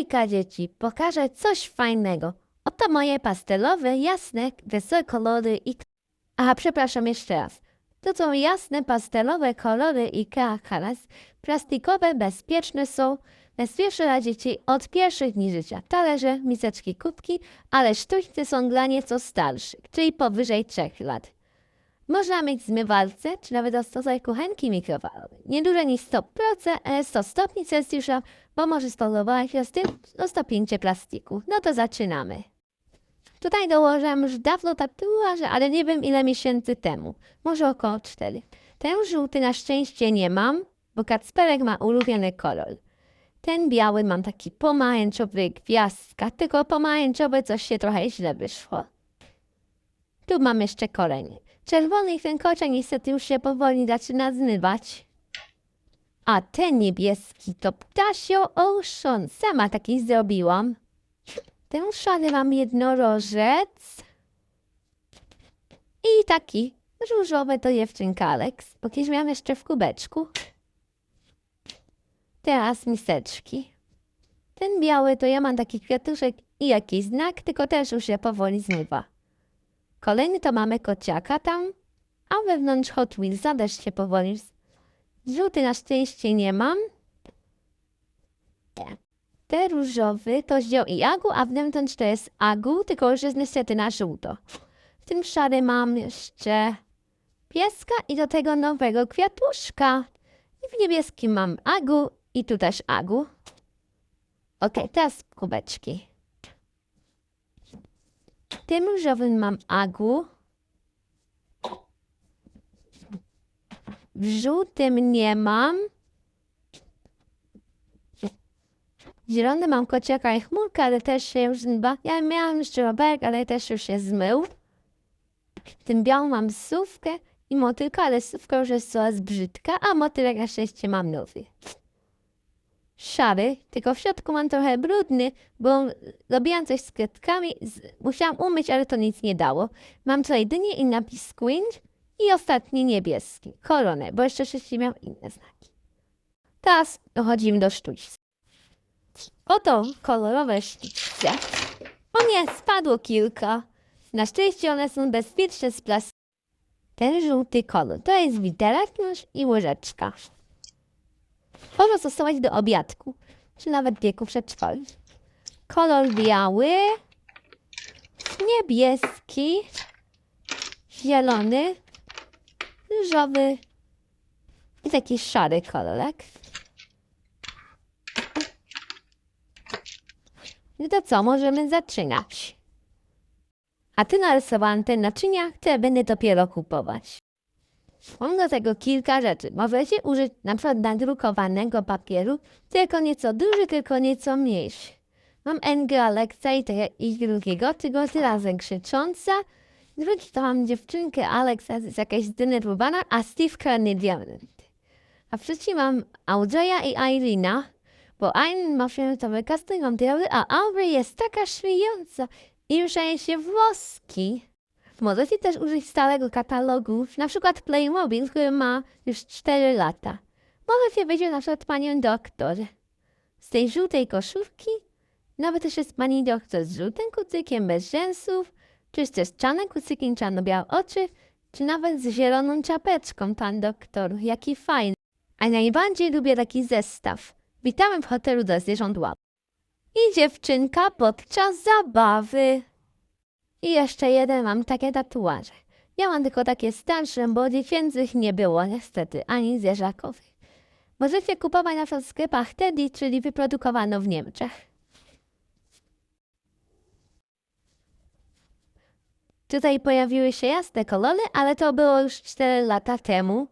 Hejka dzieci, pokażę coś fajnego. Oto moje pastelowe, jasne, wesołe kolory i... Aha, przepraszam jeszcze raz. To są jasne, pastelowe kolory i karas. Plastikowe, bezpieczne są. Bezpieczne dla dzieci od pierwszych dni życia. Talerze, miseczki, kubki, ale sztuczne są dla nieco starszych, czyli powyżej 3 lat. Można mieć zmywalce, czy nawet zastosować kuchenki mikrofalowe. Nie niż 100%, e, 100 stopni Celsjusza, bo może do 105 plastiku. No to zaczynamy. Tutaj dołożyłam już dawno tatuaże, ale nie wiem ile miesięcy temu. Może około 4. Ten żółty na szczęście nie mam, bo Kacperek ma ulubiony kolor. Ten biały mam taki pomarańczowy gwiazdka, tylko pomarańczowe coś się trochę źle wyszło. Tu mam jeszcze koreń. Czerwony i ten koczek niestety już się powoli zaczyna zmywać. A ten niebieski to Ptasio Ocean. Sama taki zrobiłam. Ten szary mam jednorożec. I taki różowy to dziewczynka Alex, bo kiedyś miałam jeszcze w kubeczku. Teraz miseczki. Ten biały to ja mam taki kwiatuszek i jakiś znak, tylko też już się powoli zmywa. Kolejny to mamy kociaka tam, a wewnątrz Hot Wheelsa też się powoli. Żółty na szczęście nie mam. Nie. Te różowy to zdział i agu, a wewnątrz to jest agu, tylko że jest niestety na żółto. W tym szary mam jeszcze pieska i do tego nowego kwiatuszka. I w niebieskim mam agu i tu też agu. Okej, teraz kubeczki. Tym różowym mam agu. W żółtym nie mam. W zielonym mam kociaka i chmurkę, ale też się już zmywa. Ja miałam jeszcze rowerek, ale też już się zmył. Tym białym mam sówkę i motylka, ale sówka już jest coraz brzydka, a motylek na szczęście mam nowy. Szary, tylko w środku mam trochę brudny, bo robiłam coś z kredkami, z, musiałam umyć, ale to nic nie dało. Mam tutaj dynię i napis squinch i ostatni niebieski, koronę, bo jeszcze wcześniej miałam inne znaki. Teraz dochodzimy do sztućca. Oto kolorowe sztućce. O nie, spadło kilka. Na szczęście one są bezpieczne z plastiku. Ten żółty kolor to jest widelec i łyżeczka. Można stosować do obiadku, czy nawet wieku przedszkolnym. Kolor biały, niebieski, zielony, różowy i taki szary kolorek. No to co, możemy zaczynać. A ty narysowałam te naczynia, które będę dopiero kupować. Mam do tego kilka rzeczy. Możecie użyć na przykład nadrukowanego papieru, tylko nieco duży, tylko nieco mniejszy. Mam NG Alexa i, drugiego, tylko ty razem krzycząca. Drugi to mam dziewczynkę Alexa, jest jakaś zdenerwowana, a Steve Kearney diamenty. A w trzecim mam Audreya i Irina, bo Irene ma fioletowe kastylion biały, a Aubrey jest taka śmiejąca i ruszają się włoski. Możecie też użyć starego katalogu, na przykład Playmobil, który ma już 4 lata. Możecie wyjść na przykład panią doktor. Z tej żółtej koszulki nawet też jest pani doktor z żółtym kucykiem bez rzęsów, czy też z czarnym kucykiem, czarno-białe oczy, czy nawet z zieloną czapeczką, pan doktor. Jaki fajny. A najbardziej lubię taki zestaw. Witamy w hotelu dla zwierząt łap. I dziewczynka podczas zabawy. I jeszcze jeden mam takie tatuaże. Ja mam tylko takie starsze, bo dziecięcych nie było niestety, ani zwierzakowych. Możecie kupować na przykład w sklepach Teddy, czyli wyprodukowano w Niemczech. Tutaj pojawiły się jasne kolory, ale to było już 4 lata temu.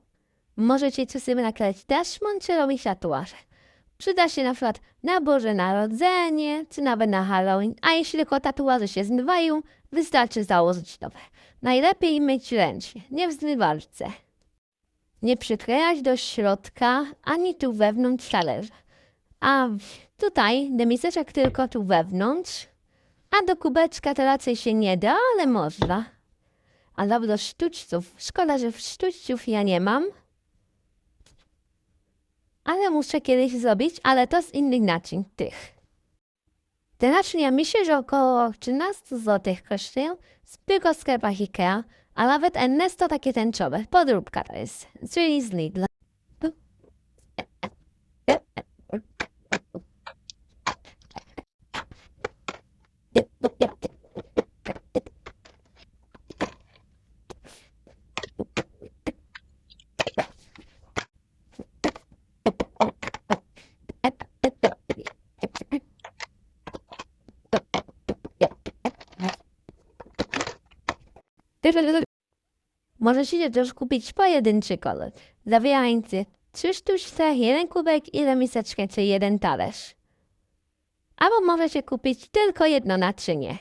Możecie tu sobie nakleić daszmon czy robić tatuaże. Przyda się na przykład na Boże Narodzenie, czy nawet na Halloween, a jeśli tylko tatuaże się zmywają, wystarczy założyć nowe. Najlepiej myć ręcznie, nie w zmywarce. Nie przyklejać do środka, ani tu wewnątrz talerza. A tutaj do miseczek tylko tu wewnątrz, a do kubeczka to raczej się nie da, ale można. A do sztućców. Szkoda, że w sztućców ja nie mam. Ale muszę kiedyś zrobić, ale to z innych naczyń tych. Te naczynia myślę, że około 13 zł kosztują. W sklepach Ikea, a nawet Ernesto takie tęczowe. Podróbka to jest, czyli z Lidla. Możecie też kupić pojedynczy kolor, zawierający trzy sztuczce, jeden kubek, ile miseczkę czy jeden talerz. Albo możecie kupić tylko jedno naczynie.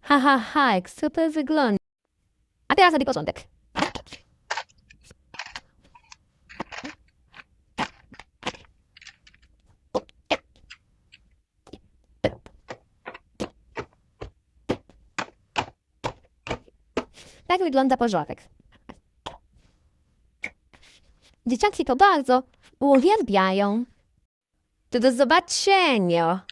Ha, ha, ha, jak super wygląda. A teraz na początek. Tak wygląda porządek. Dzieciaki to bardzo uwielbiają. To do zobaczenia.